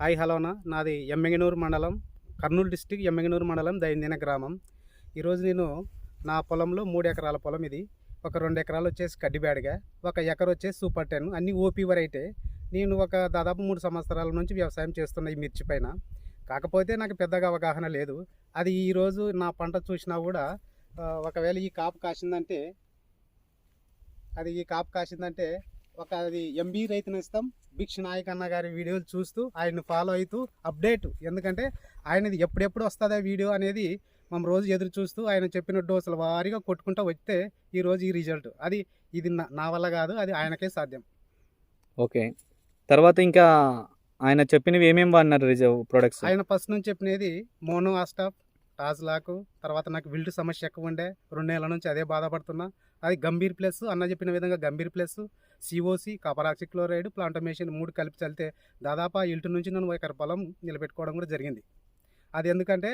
Hi హలోనా నాది ఎమ్మెగనూరు మండలం Kurnool district Yemmiganur మండలం దైందిన గ్రామం. ఈరోజు నేను నా పొలంలో మూడు ఎకరాల పొలం ఇది. ఒక రెండు ఎకరాలు వచ్చేసి కడ్డిబ్యాడిగా ఒక ఎకరం వచ్చేసి సూపర్ టెన్ అన్ని ఓపీ వరైటే. నేను ఒక దాదాపు మూడు సంవత్సరాల నుంచి వ్యవసాయం చేస్తున్న ఈ మిర్చి పైన. కాకపోతే నాకు పెద్దగా అవగాహన లేదు. అది ఈరోజు నా పంట చూసినా కూడా ఒకవేళ ఈ కాపు కాసిందంటే అది ఈ కాపు కాసిందంటే ఒక అది ఎంబీ రైతు నేస్తం భిక్ష నాయక్ అన్న గారి వీడియోలు చూస్తూ ఆయన్ని ఫాలో అవుతూ అప్డేట్ ఎందుకంటే ఆయనది ఎప్పుడెప్పుడు వస్తుందా వీడియో అనేది మనం రోజు ఎదురు చూస్తూ ఆయన చెప్పిన డోసుల వారీగా కొట్టుకుంటూ వస్తే ఈ రోజు ఈ రిజల్ట్ అది ఇది నా- నా వల్ల కాదు అది ఆయనకే సాధ్యం. ఓకే. తర్వాత ఇంకా ఆయన చెప్పినవి ఏమేమి వాడినారు రిజర్వ్ ప్రొడక్ట్స్? ఆయన ఫస్ట్ నుంచి చెప్పినది మోనో ఆస్టాప్ టాజ్లాకు తర్వాత నాకు విల్ట్ సమస్య ఎక్కువ ఉండే. రెండు నెలల నుంచి అదే బాధపడుతున్నా. అది గంభీర్ ప్లస్ అన్న చెప్పిన విధంగా Gambhir plus. COC copper oxychloride ప్లాంటమేషన్ మూడు కలిపి చల్లితే దాదాపు ఆ ఇల్టు నుంచి నన్ను ఎకర పొలం నిలబెట్టుకోవడం కూడా జరిగింది. అది ఎందుకంటే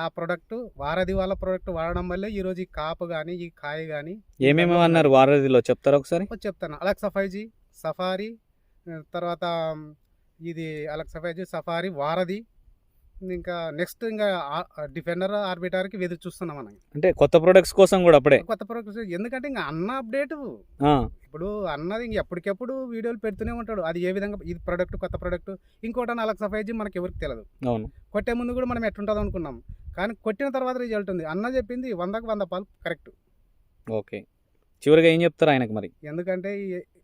ఆ ప్రోడక్ట్ వారధి వాళ్ళ ప్రోడక్ట్ వాడడం వల్లే ఈరోజు ఈ కాపు కానీ ఈ కాయ కానీ ఏమేమి వాడినారు వారధిలో? చెప్తారా ఒకసారి? చెప్తాను. అలెక్సా ఫైవ్ జీ సఫారీ తర్వాత ఇది అలెక్సా ఫైవ్ జీ సఫారీ వారధి ఇంకా నెక్స్ట్ ఇంకా డిఫెండర్ ఆర్బిటార్కి ఎదురు చూస్తున్నాం మనం. అంటే కొత్త ప్రొడక్ట్స్ కోసం కూడా అప్పుడే? కొత్త ప్రోడక్ట్స్ ఎందుకంటే ఇంకా అన్న అప్డేట్. ఇప్పుడు అన్నది ఇంక ఎప్పటికెప్పుడు వీడియోలు పెడుతూనే ఉంటాడు. అది ఏ విధంగా ఇది ప్రోడక్ట్ కొత్త ప్రోడక్ట్. ఇంకోటి అలెక్సా ఫైవ్ జీ మనకి ఎవరికి తెలియదు అవును. కొట్టే ముందు కూడా మనం ఎట్లుంటుంది అనుకున్నాం. కానీ కొట్టిన తర్వాత రిజల్ట్ ఉంది. అన్న చెప్పింది వందకు వంద పాలు కరెక్ట్. ఓకే. చివరిగా ఏం చెప్తారు ఆయనకు మరి? ఎందుకంటే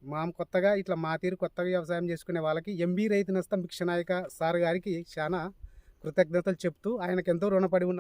మా కొత్తగా ఇట్లా మా తీరు కొత్తగా వ్యవసాయం చేసుకునే వాళ్ళకి ఎంబీ రైతు నష్టం భిక్షనాయక సార్ గారికి చాలా కృతజ్ఞతలు చెప్తూ ఆయనకు ఎంతో రుణపడి ఉన్న